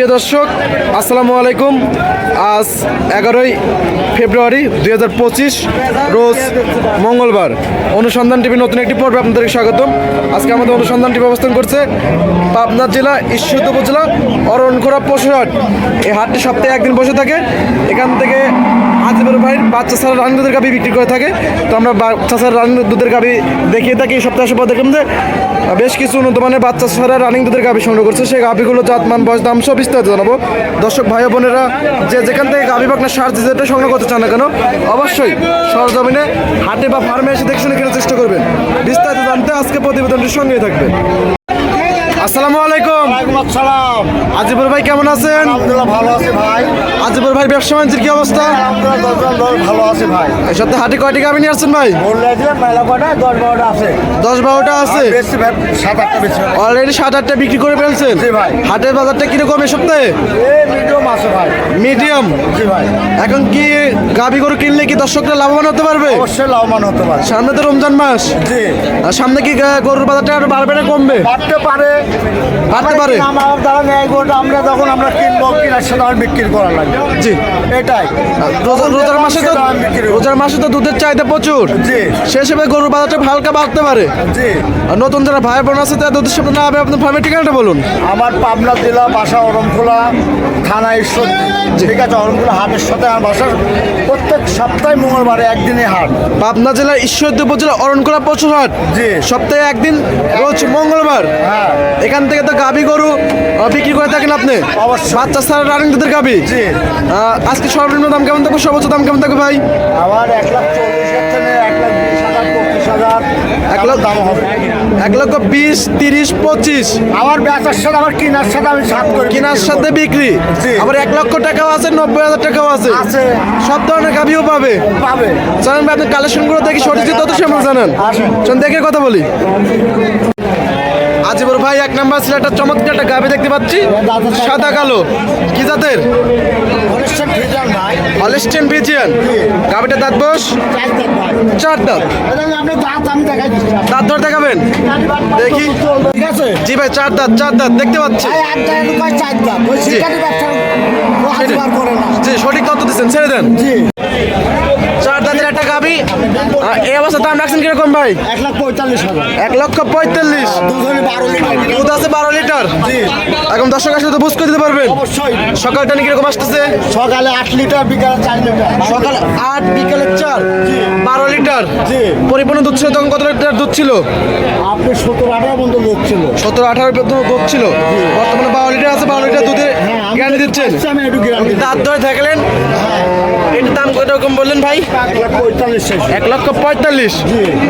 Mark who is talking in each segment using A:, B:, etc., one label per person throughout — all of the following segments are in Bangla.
A: প্রিয় দর্শক, আসসালামু আলাইকুম। আজ এগারোই ফেব্রুয়ারি দুই হাজার পঁচিশ, রোজ মঙ্গলবার। অনুসন্ধান টিভির নতুন একটি পর্বে আপনাদের স্বাগতম। আজকে আমাদের অনুসন্ধান টিভি অবস্থান করছে পাবনা জেলা, ঈশ্বরদ উপজেলা, অরণখোড়া, পশুহাট। এই হাটটি সপ্তাহে একদিন বসে থাকে। এখান থেকে আজিবুর ভাইয়ের বাচ্চা ছাড়া রানী দুধের গাভি বিক্রি করে থাকে। তো আমরা বাচ্চা ছাড়া রানী দুধের গাভি দেখিয়ে থাকি, এই সপ্তাহে পর দেখলাম যে বেশ কিছু উন্নত মানের বাচ্চা ছাড়া রানিং দুধের গাভি সংগ্রহ করছে। সেই গাভিগুলো জাতমান, বয়স দাম সব বিস্তারিত জানাব। দর্শক, ভাই বোনেরা, যে যেখান থেকে গাভি বাকনা সার যেটা সংগ্রহ করতে চান না কেন, অবশ্যই সরজমিনে, হাটে বা ফার্মে এসে দেখে শুনে কেনার চেষ্টা করবেন। বিস্তারিত জানতে আজকে প্রতিবেদনটির সঙ্গেই থাকবে আসসালামু আলাইকুম।
B: আসসালাম।
A: আজিবুর ভাই কেমন আছেন?
B: আলহামদুলিল্লাহ ভালো আছি ভাই।
A: আজিবুর ভাই ব্যবসা বাণিজ্যের কি অবস্থা?
B: ভালো আছে ভাই।
A: এই সপ্তাহে হাটে কয়টি গাভি নিয়ে আসছেন ভাই?
B: মেলা কটা দশ বারোটা আছে।
A: দশ বারোটা আছে?
B: সাত আটটা বেশি
A: অলরেডি সাত আটটা বিক্রি করে ফেলছেন?
B: জি ভাই।
A: হাটের বাজারটা কীরকম এই সপ্তাহে?
B: মিডিয়াম আছে ভাই।
A: মিডিয়াম
B: জি ভাই।
A: এখন কি গাভি গরু কিনলে কি দর্শকরা লাভবান হতে পারবে?
B: অবশ্যই লাভবান হতে পারে।
A: সামনে তো রমজান মাস।
B: জি।
A: আর সামনে কি গরুর বাজারটা আরও বাড়বে না কমবে?
B: বাড়তে পারে
A: বাড়তে পারে?
B: আমার দ্বারা নেয় গোটা আমরা যখন আমরা কিনবো কিনার সাথে আমার বিক্রি করা লাগবে
A: জি।
B: এটাই।
A: আর রোজার মাসে তো রোজার মাসে তো দুধের চাহিদা প্রচুর।
B: জি।
A: সে হিসেবে গরুর বাজারটা হালকা বাড়তে পারে।
B: জি।
A: আর নতুন যারা ভাই বোন আছে তাদের দুধের সামনে না হবে আপনার ফার্মের ঠিকানাটা বলুন।
B: আমার পাবনা জেলা বাসা অরমখোলা থানা ঈশ্বর ঠিক আছে অরমখোলা হাটের সাথে আমার বাসা। প্রত্যেক সপ্তাহে মঙ্গলবারে একদিনই হাট।
A: পাবনা জেলার ঈশ্বরদী উপজেলা অরণকোলা পশুরহাট
B: জি।
A: সপ্তাহে একদিন রোজ মঙ্গলবার।
B: হ্যাঁ।
A: এখান থেকে তো গাভি গরু বিক্রি করে থাকেন আপনি। বাচ্চা ছাড়া রানিং দুধের। আহ, আজকে সর্বনিম্ন দাম কেমন থাকবে? সর্বোচ্চ দাম কেমন থাকবে ভাই?
B: আমার এক লাখ চল্লিশ এক দাম হবে।
A: এক লক্ষ বিশ তিরিশ পঁচিশ।
B: আমার বেচার সাথে আমার কেনার সাথে আমি সাত করে
A: কেনার সাথে বিক্রি? আবার এক লক্ষ টাকাও আছে নব্বই হাজার টাকাও আছে। সব ধরনের গাভিও পাবে?
B: পাবে।
A: জানেন আপনি কালেকশনগুলো দেখি সঠিক তত জানেন। দেখে কথা বলি। আজিবুর ভাই এক নাম্বার ছিল একটা চমৎকার একটা গাভি দেখতে পাচ্ছি। সাদা কালো। কি জাতের? হলিস্টেন বিজিয়ান গাভিটা দাঁত বস
B: চার
A: দাঁত।
B: আপনি দাঁত
A: ধর দেখাবেন। দেখি।
B: ঠিক আছে
A: জি ভাই চার দাঁত চার দাঁত দেখতে পাচ্ছি। সঠিক তথ্য দিচ্ছেন ছেড়ে দেন। এই অবস্থা দাম রাখছেন কীরকম ভাই?
B: এক লাখ পঁয়তাল্লিশ
A: এক লক্ষ পঁয়তাল্লিশ। দুধ আছে বারো লিটার। এখন দর্শক আসলে তো বুঝ করে দিতে পারবেন। সকালটা নাকি কীরকম আসতেছে?
B: সকালে আট লিটার বিকালে চার। লিটার
A: সকাল আট বিকালে চার বারো লিটার। পরিপূর্ণ দুধ ছিল তখন কত লিটার দুধ ছিল?
B: আপনি সত্তর আঠারো পর্যন্ত লোক ছিল
A: সতেরো, আঠারো পর্যন্ত দুধ ছিল। বর্তমানে বারো লিটার আছে, বারো লিটার দুধে গ্যারান্টি দিচ্ছেন। দাঁত ধরে থাকলেন এটার দাম কত রকম বললেন ভাই?
B: এক
A: লক্ষ পঁয়তাল্লিশ।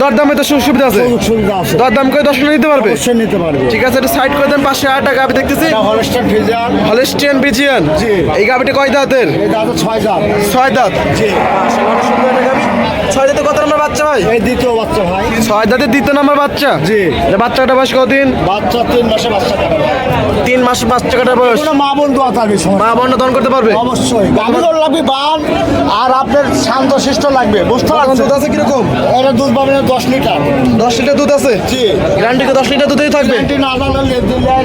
A: দরদামে তো সুবিধা আছে। দরদাম করে দশ নিতে পারবে?
B: নিতে পারবে।
A: ঠিক আছে এটা সাইড করে দেন পাঁচশো আট টাকা আমি দেখতেছি হলেস্টিয়ান বিজিয়ান
B: জি।
A: এই গাবিটা কয় দাঁতের?
B: ছয় দাঁত।
A: ছয় দাঁত।
B: জি।
A: ছয় দাঁতে কত নম্বর বাচ্চা ভাই?
B: এই দ্বিতীয় বাচ্চা ভাই।
A: ছয় দাঁতে দ্বিতীয় নম্বর বাচ্চা?
B: জি।
A: বাচ্চাটা বয়স কতদিন
B: বাচ্চা তিন মাসে বাচ্চা
A: তিন মাস বাচ্চা কাটার বয়স।
B: মা বন্ধু থাকবে
A: মা বন্যা দন করতে পারবে?
B: অবশ্যই। গাভী লাগবে বান আর আপনার শান্ত শিষ্ট লাগবে। বুঝতে পারছেন?
A: দুধ আছে কীরকম?
B: এটা দুধ পাবেন দশ লিটার।
A: দশ লিটার দুধ আছে?
B: জি।
A: গ্যারান্টি দশ লিটার দুধেই থাকবে?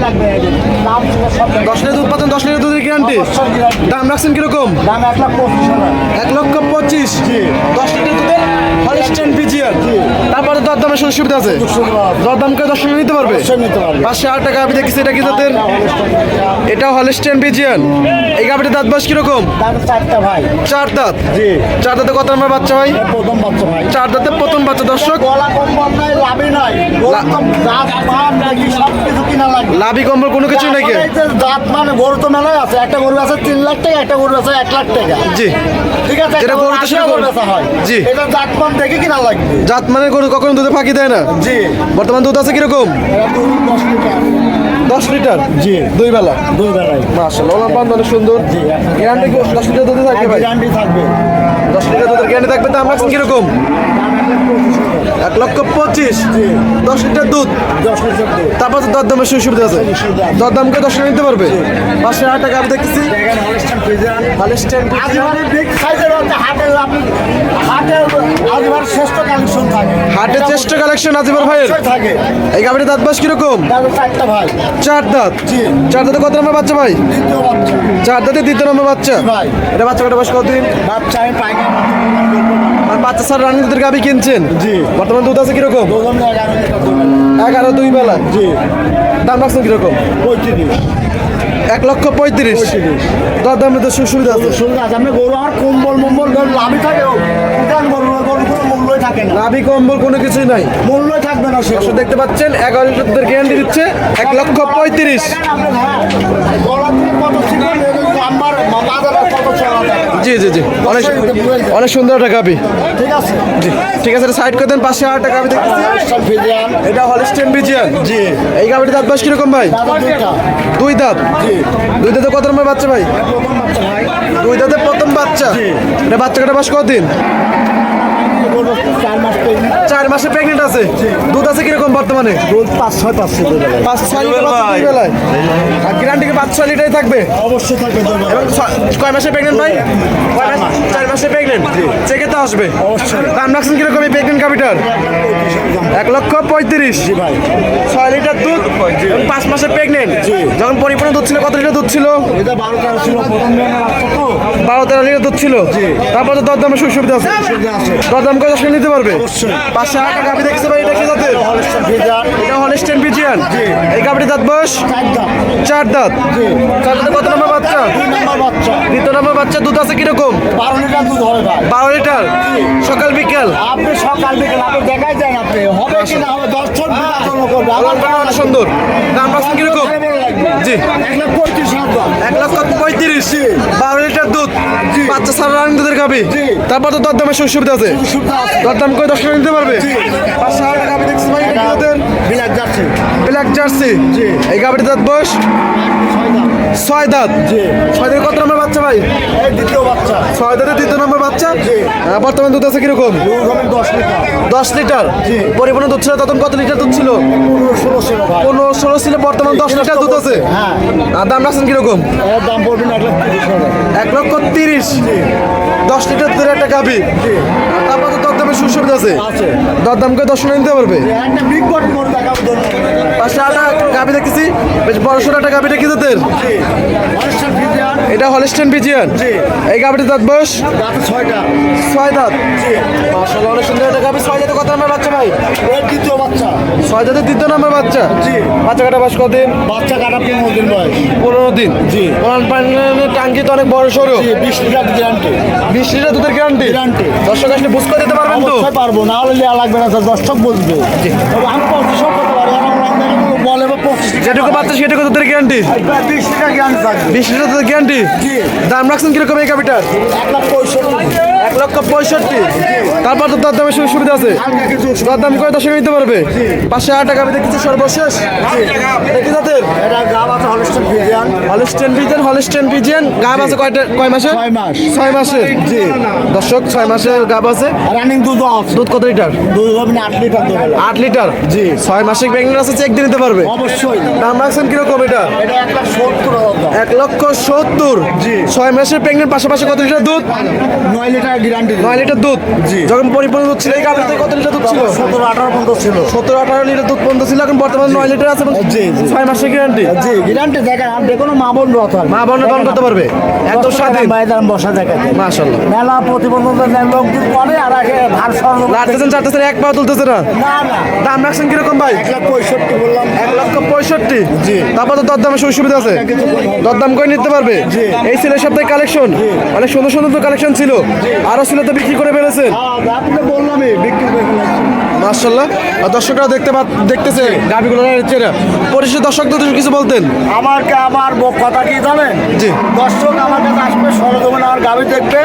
B: লাগবে।
A: দশ লিটার দুধ পাচ্ছেন দশ লিটার দুধের গ্যারান্টি? দাম রাখছেন কীরকম?
B: দাম এক হাজার।
A: এক লক্ষ পঁচিশ
B: জি।
A: দশ লিটার দুধের হলিস্টেন বিজিয়ার
B: জি।
A: সুযোগ সুবিধা আছে?
B: সুবিধা আছে।
A: দর দাম করে দশ নিতে পারবে? পাঁচশো আট টাকা আমি দেখছি এটা কি জাতের?
B: এটা।
A: এটাও বিজিয়ান এই গাভিটার দাঁত বয়স কীরকম? চার দাঁত? চার দাঁতে কত নম্বর বাচ্চা ভাই?
B: এটা
A: চার দাঁতে প্রথম বাচ্চা দর্শক।
B: তো দাঁত
A: লাভি কম্বল কোনো কিছু নাকি?
B: দাঁত মানে গরু তো মেলায় আছে। একটা গরু আছে তিন লাখ টাকা একটা গরু আছে এক লাখ টাকা।
A: জি।
B: ঠিক আছে? একটা গরু আশি
A: সেটা।
B: হয়।
A: জি।
B: এটা দাঁত মান দেখে কিনা লাগবে।
A: জাত মানে গরু কখনো দুধে ফাঁকি দেয় না?
B: জি।
A: বর্তমান দুধ আছে কীরকম?
B: দশ লিটার? জি।
A: দুই বেলা?
B: দুই বেলায়
A: মাসাল ওলাম পান অনেক সুন্দর।
B: জি,
A: গ্যারান্টি দশ লিটার দুধ থাকবে ভাই?
B: গ্যারান্টি থাকবে।
A: দশ লিটার দুধের গ্যারান্টি থাকবে তো আমরা কীরকম?
B: এক
A: লক্ষ পঁচিশ। দশ লিটার দুধ।
B: লিটার
A: তারপর তো দরদামের সুযোগ সুবিধা আছে। দরদাম করে দশ টাকা নিতে পারবে। পাঁচশো হাজার টাকা আমি দেখতেছি।
B: থাকে
A: চেষ্টা কালেকশন আজিবার ভাইয়ের।
B: থাকে
A: এই গাড়ির দাঁত বাস কীরকম? চার দাঁত। চার দাঁতে কত নম্বর বাচ্চা ভাই? চার দাঁতে দ্বিতীয় নম্বর বাচ্চা।
B: ভাই।
A: এটা বাচ্চা কটা বাস কতদিন?
B: বাচ্চা
A: বাচ্চা স্যার রানি দুধের গাবি কিনছেন?
B: জি।
A: বর্তমান দুধ আছে কীরকম?
B: এগারো
A: দুই বেলা?
B: জি।
A: দাম রাখছেন কীরকম?
B: পঁয়ত্রিশ।
A: এক লক্ষ পঁয়ত্রিশ। দর দামের তো সুবিধা আছে।
B: আপনি গরু আর কম্বল মম্বল লাভই থাকে
A: নাভি কম্বল কোনো কিছুই নাই।
B: মূল্যই থাকবে না সে
A: দেখতে পাচ্ছেন এগারো লিটার দুধের গ্যারান্টি দিচ্ছে এক লক্ষ পঁয়ত্রিশ
B: গলা থেকে কত ছিল আমার বাজারে কত চড়া থাকে
A: জি জি জি। অনেক অনেক সুন্দর একটা গাবি।
B: ঠিক আছে।
A: জি ঠিক আছে এটা সাইড করে দেন পাশে আর টাকা কাপি দেখতেছি। এটা হলিস্টেন বিজিয়ান।
B: জি।
A: এই কাপিটি দাঁত বাস কীরকম ভাই? দুই দাঁত?
B: জি।
A: দুই দাঁতে কত নম্বর বাচ্চা ভাই?
B: প্রথম বাচ্চা ভাই।
A: দুই দাঁতে প্রথম বাচ্চা? এটা বাচ্চা কাটা বাস কতদিন?
B: চার মাস
A: প্রেগনেন্ট আছে? দুধ আছে কীরকম বর্তমানে?
B: দুধ পাঁচ ছয় পাঁচশো দুধ
A: পাঁচ ছয় লিটার বেলায়। আর গ্যারান্টি পাঁচ ছয় লিটারই থাকবে?
B: অবশ্যই থাকবে
A: কয় মাসে প্রেগনেন্ট ভাই? কয় মাস? প্রেগনেন্ট? চেকে তো আসবে। দাম রাখছেন কীরকম এই প্রেগনেন্ট কাপিটার এক লক্ষ পঁয়ত্রিশ।
B: ভাই।
A: ছয় লিটার দুধ পাঁচ মাসে প্রেগনেন্ট। যখন পরিপূর্ণ দুধ ছিল কত লিটার দুধ ছিল?
B: বারো তেরো
A: লিটার দুধ ছিল। তারপর তো দরদামের সুযোগ সুবিধা আছে।
B: আছে।
A: দরদাম করে দশ নিতে পারবে। পাঁচশো টাকা গাভি দেখছে ভাই এটা কি জাতের? এটা হলিস্টেন পিজিয়ান
B: জি।
A: এই গাভিটির দাঁত বয়স? চার দাঁত। চার দাঁতে। কত নম্বর বাচ্চা?
B: দুই নম্বর বাচ্চা।
A: দ্বিতীয় নম্বর বাচ্চা দুধ আছে কীরকম?
B: বারো লিটার দুধ হবে ভাই
A: বারো লিটার। সকাল বিকেল?
B: আপনি সকাল বিকেল আপনি দেখাই যান আপনি। হবে কি না হবে করবে। আমার
A: সুন্দর। দাম রাখছেন কীরকম? জি।
B: এক লাখ পঁয়ত্রিশ
A: এক লক্ষ পঁয়ত্রিশ। বারো লিটার দুধ। বাচ্চা সারা রানি দুধের
B: জি।
A: তারপর তো দরদামের সুযোগ সুবিধা আছে। দরদাম করে দশ টাকা নিতে পারবে। পাঁচশো টাকা দেখছি ভাই এটা কি জাতের?
B: বিলাক যাচ্ছে
A: ব্ল্যাক জার্সি।
B: জি।
A: এই গাবিটির দাঁত বয়স?
B: ছয়
A: দাঁত।
B: জি।
A: ছয় দাঁত কত নম্বর বাচ্চা ভাই?
B: দ্বিতীয় বাচ্চা।
A: ছয় দাঁতের দ্বিতীয় নম্বর বাচ্চা? বর্তমান দুধ আছে কীরকম?
B: দশ লিটার।
A: পরিপূর্ণ দুধ ছিল তখন কত লিটার দুধ ছিল?
B: পনেরো ষোলো ছিল
A: বর্তমান দশ লিটার দুধ আছে?
B: হ্যাঁ।
A: দাম রাখছেন কীরকম?
B: দাম এক
A: লক্ষ তিরিশ। দশ লিটার দুধের একটা গাভি। তারপর তো কাছে? দর আছে করে নিতে পারবে? আটা গাভি দেখতেছি। বেশ বড় সড়ো একটা গাভিটা কি
B: তোদের।
A: এটা হলিস্টেন বিজিয়ান
B: জি।
A: এই গাবিটা দাঁত বয়স? ছয় দাঁত।
B: জি।
A: মাশাআল্লাহ অনেক সুন্দর একটা গাবি ছয় দাঁত কত নম্বর বাচ্চা ভাই?
B: দ্বিতীয় বাচ্চা।
A: ছয় দাঁতে দ্বিতীয় নম্বর বাচ্চা।
B: জি।
A: বাচ্চা কাটা বাস কদিন
B: বাচ্চা কাটা পনেরো দিন বয়স।
A: পনেরো দিন।
B: জি।
A: কোরআন পানির টাঙ্কি তো অনেক বড় সড়ো
B: জি বিশ লিটার গ্যারান্টি।
A: বিশ লিটার দুধের গ্যারান্টি?
B: Guarantee।
A: দর্শক আসলে বুঝ করে দিতে পারবেন তো?
B: পারব না হলে লাগবে না দর্শক বুঝবে। তবে আমি করতে পারি বলে বা পঁচিশ
A: যেটুকু বাচ্চা সেটুকু দুধের গ্যারান্টি?
B: বিশ লিটার গ্যারান্টি
A: বিশ লিটার দুধের গ্যারান্টি? দাম রাখছেন কীরকম এই গাভিটার?
B: এক লাখ পঁয়ষট্টি।
A: লক্ষ পঁয়ষট্টি। তারপর তো দরদামের সুযোগ সুবিধা আছে।
B: কিছু
A: দরদাম করে দশ নিতে পারবে। পাঁচশো আট টাকা আমি দেখতেছি সর্বশেষ। দেখি
B: আছে Holstein Friesian
A: Friesian Holstein Friesian গাব আছে কয়টা কয় মাসে?
B: ছয় মাসে। জি।
A: দর্শক ছয় মাসের গাব আছে।
B: রানিং দুধ
A: দুধ কত লিটার?
B: দুধ আট লিটার
A: আট লিটার?
B: জি।
A: ছয় মাসিক প্রেগনেন্ট আছে চেক দিয়ে নিতে পারবে।
B: অবশ্যই।
A: দাম রাখছেন কীরকম এটা?
B: হাজার।
A: এক লক্ষ সত্তর।
B: জি।
A: ছয় মাসের প্রেগনেন্ট পাশাপাশি কত লিটার দুধ?
B: নয় লিটার গ্যারান্টি
A: নয় লিটার দুধ?
B: জি।
A: যখন পরিপূর্ণ দুধ ছিল এই গাভিতে কত লিটার দুধ ছিল?
B: সতেরো আঠারো পর্যন্ত ছিল।
A: সতেরো আঠারো লিটার দুধ পর্যন্ত ছিল এখন বর্তমানে নয় লিটার আছে
B: জি।
A: ছয় মাসের গ্যারান্টি
B: জি গ্যারান্টি দেখেন আর দেখুন মা বোন
A: মা বোন দন করতে পারবে? একদম স্বাধীন।
B: বাইরে বসা দেখাতে
A: মাশাল্লাহ
B: মেলা প্রতিবন্ধকতা নেন লোকজন করে আর আগে ভার সর্ব
A: লাড়তেছেন চারতেছেন এক পাও তুলতেছে না। দাম রাখছেন কীরকম ভাই?
B: এক লাখ পঁয়ষট্টি বললাম।
A: এক লক্ষ পঁয়ষট্টি
B: জি।
A: তারপর তো দরদামের সুযোগ সুবিধা আছে? দরদাম করে নিতে পারবে? এই ছিল সপ্তাহে কালেকশন? অনেক সুন্দর সুন্দর তো কালেকশন ছিল। আরও ছিল তো বিক্রি করে ফেলেছেন?
B: বললামই বিক্রি করে ফেলেছি
A: মার্শাল্লাহ দর্শকরা দেখতে দেখতেছে গাভিগুলো চেনা পরিশেষ দর্শকদের উদ্দেশ্যে কিছু বলতেন?
B: আমাকে আমার কথা কি জানেন?
A: জি।
B: দর্শক আমার কাছে আসবে আমার গাড়ি দেখবে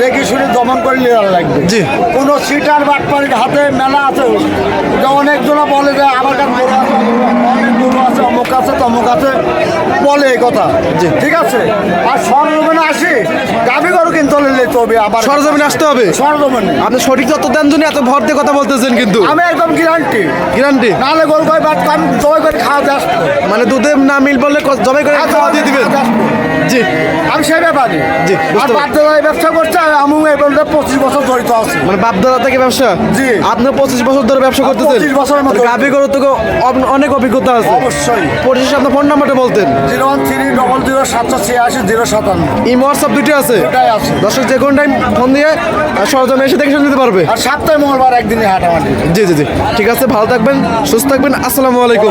B: দেখি শুনে দমন করে নেওয়া লাগবে।
A: জি।
B: কোনো সিটার বাটপাড়ির হাতে মেলা আছে? যে অনেকজনা বলে যে আমার কাছে গরু আছে অনেক গরু আছে অমুক আছে তমুক আছে। বলে এই কথা।
A: জি।
B: ঠিক আছে? আর সরজমিনে আসি গাভি গরু কিনতে হলে হবে আবার।
A: সরজমিনে আসতে হবে?
B: সরজমিনে।
A: আপনি সঠিক তথ্য দেন জন্য এত ভর দিয়ে কথা বলতেছেন কিন্তু।
B: আমি একদম গ্যারান্টি
A: গ্যারান্টি
B: নাহলে গরু গাই বাদ আমি জয় করে খাওয়া যাস
A: মানে দুধে না মিল বললে জবাই করে খাওয়া দিয়ে দিবেন?
B: খাওয়া দিয়ে আসব।
A: জি।
B: আমি সেই ব্যাপারে
A: জি,
B: আর দাদা ব্যবসা করছে আমি এই পর্যন্ত পঁচিশ বছর জড়িত আছি।
A: মানে বাপদাদা থেকে ব্যবসা?
B: জি।
A: আপনি পঁচিশ বছর ধরে ব্যবসা করতেছেন?
B: 25 বছরের মতো।
A: গাভি গরু থেকে অনেক অভিজ্ঞতা আছে।
B: অবশ্যই।
A: পরিশেষে আপনার ফোন নাম্বারটা বলতেন।
B: Zero one three double zero সাতশো ছিয়াশি জিরো সাতান্ন।
A: এই হোয়াটসঅ্যাপ দুটি আছে।
B: এটাই আছে।
A: দর্শক যে কোনো টাইম ফোন দিয়ে আহ, এসে দেখে নিতে পারবে।
B: আর সপ্তাহে মঙ্গলবার একদিনই হাঁটামাটি
A: জি জি জি। ঠিক আছে ভালো থাকবেন সুস্থ থাকবেন। আসসালামু আলাইকুম।